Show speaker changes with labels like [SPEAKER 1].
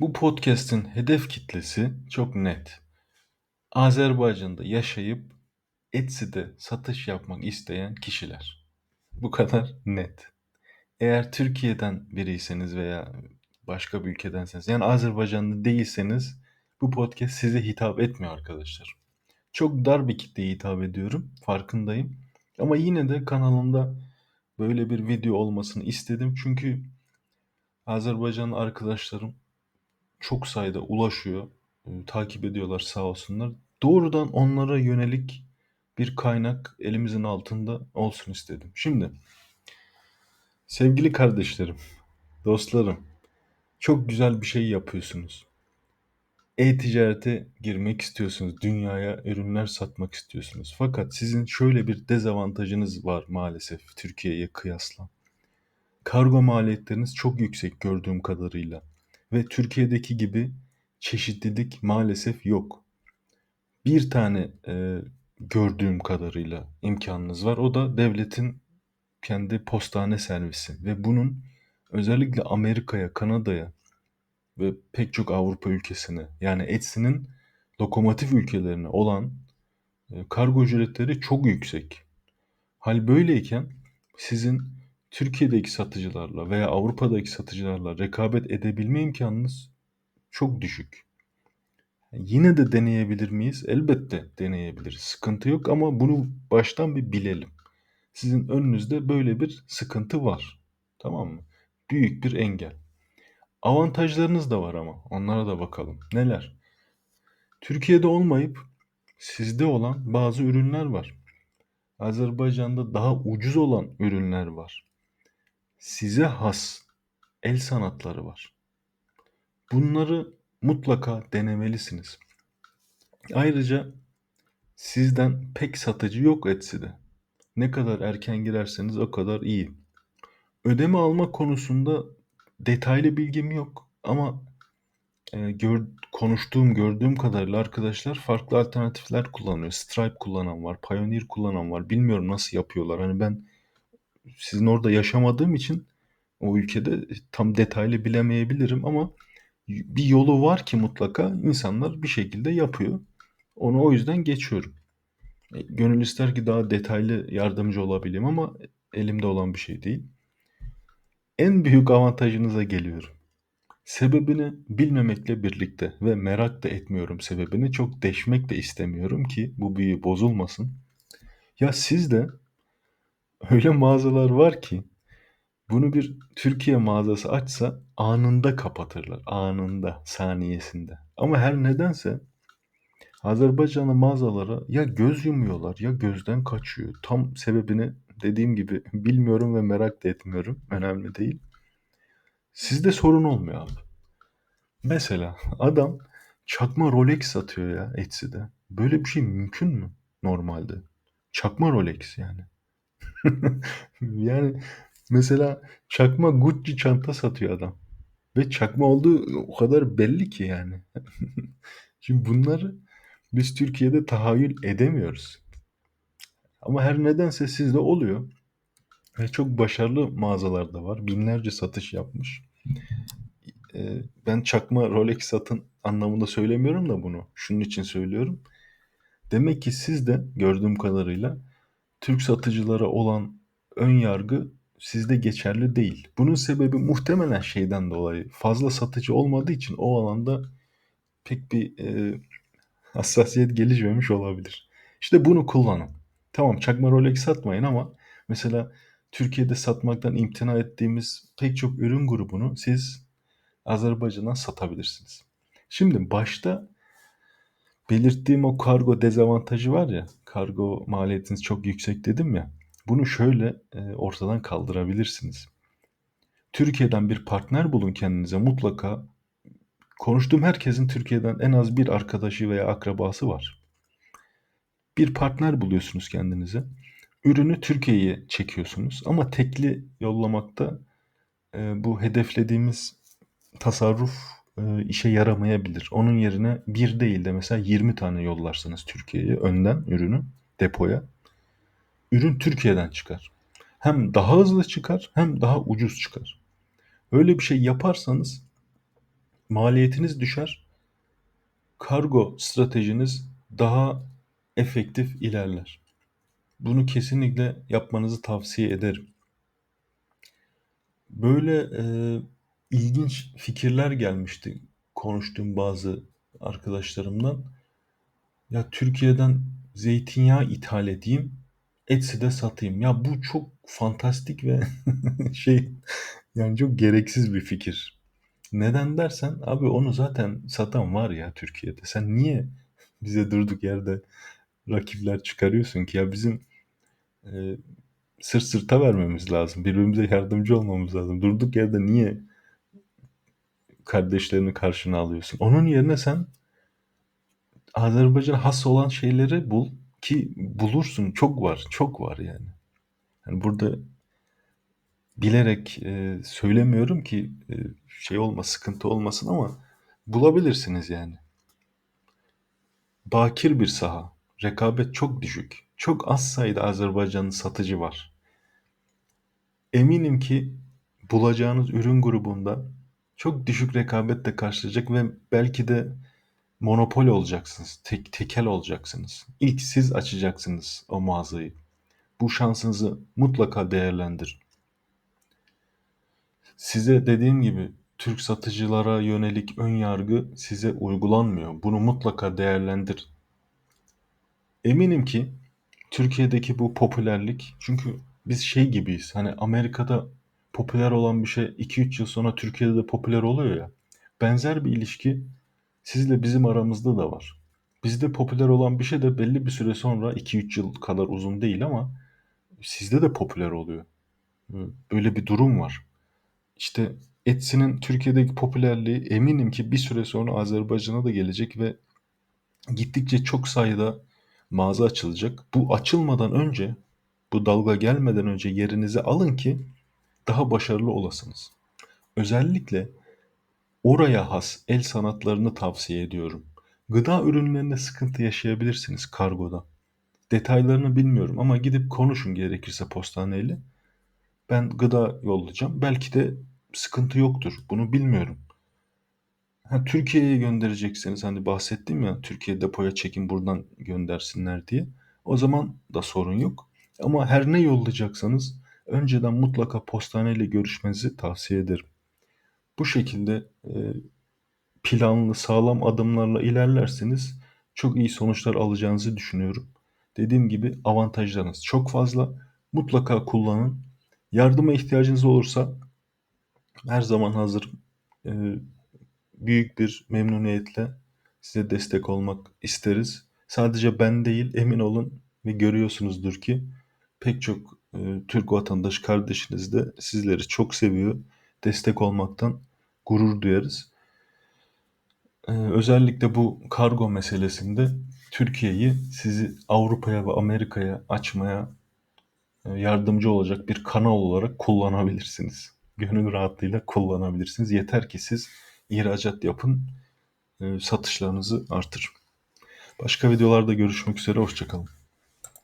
[SPEAKER 1] Bu podcast'in hedef kitlesi çok net. Azerbaycan'da yaşayıp Etsy'de satış yapmak isteyen kişiler. Bu kadar net. Eğer Türkiye'den biriyseniz veya başka bir ülkedenseniz yani Azerbaycanlı değilseniz bu podcast size hitap etmiyor arkadaşlar. Çok dar bir kitleye hitap ediyorum. Farkındayım. Ama yine de kanalımda böyle bir video olmasını istedim. Çünkü Azerbaycanlı arkadaşlarım çok sayıda ulaşıyor. E, takip ediyorlar sağ olsunlar. Doğrudan onlara yönelik bir kaynak elimizin altında olsun istedim. Şimdi sevgili kardeşlerim, dostlarım çok güzel bir şey yapıyorsunuz. E-ticarete girmek istiyorsunuz. Dünyaya ürünler satmak istiyorsunuz. Fakat sizin şöyle bir dezavantajınız var maalesef Türkiye'ye kıyasla. Kargo maliyetleriniz çok yüksek gördüğüm kadarıyla ve Türkiye'deki gibi çeşitlilik maalesef yok. Bir tane e, gördüğüm kadarıyla imkanınız var. O da devletin kendi postane servisi ve bunun özellikle Amerika'ya, Kanada'ya ve pek çok Avrupa ülkesine yani Etsy'nin lokomotif ülkelerine olan e, kargo ücretleri çok yüksek. Hal böyleyken sizin Türkiye'deki satıcılarla veya Avrupa'daki satıcılarla rekabet edebilme imkanınız çok düşük. Yine de deneyebilir miyiz? Elbette deneyebiliriz. Sıkıntı yok ama bunu baştan bir bilelim. Sizin önünüzde böyle bir sıkıntı var. Tamam mı? Büyük bir engel. Avantajlarınız da var ama onlara da bakalım. Neler? Türkiye'de olmayıp sizde olan bazı ürünler var. Azerbaycan'da daha ucuz olan ürünler var. Size has el sanatları var. Bunları mutlaka denemelisiniz. Ayrıca sizden pek satıcı yok Etsy'de. Ne kadar erken girerseniz o kadar iyi. Ödeme alma konusunda detaylı bilgim yok ama e, gör, konuştuğum, gördüğüm kadarıyla arkadaşlar farklı alternatifler kullanıyor. Stripe kullanan var, Pioneer kullanan var. Bilmiyorum nasıl yapıyorlar. Hani ben sizin orada yaşamadığım için o ülkede tam detaylı bilemeyebilirim ama bir yolu var ki mutlaka insanlar bir şekilde yapıyor. Onu o yüzden geçiyorum. E, gönül ister ki daha detaylı yardımcı olabileyim ama elimde olan bir şey değil. En büyük avantajınıza geliyorum. Sebebini bilmemekle birlikte ve merak da etmiyorum sebebini. Çok deşmek de istemiyorum ki bu büyü bozulmasın. Ya sizde öyle mağazalar var ki bunu bir Türkiye mağazası açsa anında kapatırlar. Anında, saniyesinde. Ama her nedense Azerbaycanlı mağazalara ya göz yumuyorlar ya gözden kaçıyor. Tam sebebini dediğim gibi bilmiyorum ve merak da etmiyorum. Önemli değil. Sizde sorun olmuyor abi. Mesela adam çakma Rolex satıyor ya Etsy'de. Böyle bir şey mümkün mü normalde? Çakma Rolex yani. yani mesela çakma Gucci çanta satıyor adam. Ve çakma olduğu o kadar belli ki yani. Şimdi bunları biz Türkiye'de tahayyül edemiyoruz. Ama her nedense sizde oluyor. Ve çok başarılı mağazalar da var. Binlerce satış yapmış. Ee, ben çakma Rolex satın anlamında söylemiyorum da bunu. Şunun için söylüyorum. Demek ki sizde gördüğüm kadarıyla Türk satıcılara olan ön yargı sizde geçerli değil. Bunun sebebi muhtemelen şeyden dolayı fazla satıcı olmadığı için o alanda pek bir e, hassasiyet gelişmemiş olabilir. İşte bunu kullanın. Tamam çakma Rolex satmayın ama mesela Türkiye'de satmaktan imtina ettiğimiz pek çok ürün grubunu siz Azerbaycan'dan satabilirsiniz. Şimdi başta belirttiğim o kargo dezavantajı var ya, kargo maliyetiniz çok yüksek dedim ya. Bunu şöyle e, ortadan kaldırabilirsiniz. Türkiye'den bir partner bulun kendinize mutlaka. Konuştuğum herkesin Türkiye'den en az bir arkadaşı veya akrabası var. Bir partner buluyorsunuz kendinize. Ürünü Türkiye'ye çekiyorsunuz ama tekli yollamakta e, bu hedeflediğimiz tasarruf e, işe yaramayabilir. Onun yerine bir değil de mesela 20 tane yollarsınız Türkiye'ye önden ürünü depoya. Ürün Türkiye'den çıkar. Hem daha hızlı çıkar hem daha ucuz çıkar. Öyle bir şey yaparsanız maliyetiniz düşer. Kargo stratejiniz daha efektif ilerler. Bunu kesinlikle yapmanızı tavsiye ederim. Böyle e, ilginç fikirler gelmişti konuştuğum bazı arkadaşlarımdan. Ya Türkiye'den zeytinyağı ithal edeyim, Etsy'de satayım. Ya bu çok fantastik ve şey yani çok gereksiz bir fikir. Neden dersen abi onu zaten satan var ya Türkiye'de. Sen niye bize durduk yerde rakipler çıkarıyorsun ki ya bizim e, sırt sırta vermemiz lazım. Birbirimize yardımcı olmamız lazım. Durduk yerde niye kardeşlerini karşına alıyorsun? Onun yerine sen Azerbaycan has olan şeyleri bul ki bulursun. Çok var, çok var yani. Yani burada bilerek e, söylemiyorum ki e, şey olma, sıkıntı olmasın ama bulabilirsiniz yani. Bakir bir saha. Rekabet çok düşük. Çok az sayıda Azerbaycanlı satıcı var. Eminim ki bulacağınız ürün grubunda çok düşük rekabetle karşılayacak ve belki de monopol olacaksınız. Tek, tekel olacaksınız. İlk siz açacaksınız o mağazayı. Bu şansınızı mutlaka değerlendirin. Size dediğim gibi Türk satıcılara yönelik ön yargı size uygulanmıyor. Bunu mutlaka değerlendir. Eminim ki Türkiye'deki bu popülerlik çünkü biz şey gibiyiz. Hani Amerika'da popüler olan bir şey 2-3 yıl sonra Türkiye'de de popüler oluyor ya. Benzer bir ilişki sizle bizim aramızda da var. Bizde popüler olan bir şey de belli bir süre sonra 2-3 yıl kadar uzun değil ama sizde de popüler oluyor. Böyle bir durum var. İşte Etsy'nin Türkiye'deki popülerliği eminim ki bir süre sonra Azerbaycan'a da gelecek ve gittikçe çok sayıda mağaza açılacak. Bu açılmadan önce, bu dalga gelmeden önce yerinizi alın ki daha başarılı olasınız. Özellikle oraya has el sanatlarını tavsiye ediyorum. Gıda ürünlerinde sıkıntı yaşayabilirsiniz kargoda. Detaylarını bilmiyorum ama gidip konuşun gerekirse postaneyle. Ben gıda yollayacağım. Belki de sıkıntı yoktur. Bunu bilmiyorum. Türkiye'ye gönderecekseniz hani bahsettim ya Türkiye depoya çekin buradan göndersinler diye. O zaman da sorun yok. Ama her ne yollayacaksanız önceden mutlaka postaneyle görüşmenizi tavsiye ederim. Bu şekilde e, planlı sağlam adımlarla ilerlerseniz çok iyi sonuçlar alacağınızı düşünüyorum. Dediğim gibi avantajlarınız çok fazla. Mutlaka kullanın. Yardıma ihtiyacınız olursa her zaman hazır. E, büyük bir memnuniyetle size destek olmak isteriz. Sadece ben değil emin olun ve görüyorsunuzdur ki pek çok e, Türk vatandaş kardeşiniz de sizleri çok seviyor. Destek olmaktan gurur duyarız. E, özellikle bu kargo meselesinde Türkiye'yi sizi Avrupa'ya ve Amerika'ya açmaya e, yardımcı olacak bir kanal olarak kullanabilirsiniz. Gönül rahatlığıyla kullanabilirsiniz. Yeter ki siz ihracat yapın, e, satışlarınızı artırın. Başka videolarda görüşmek üzere, hoşçakalın.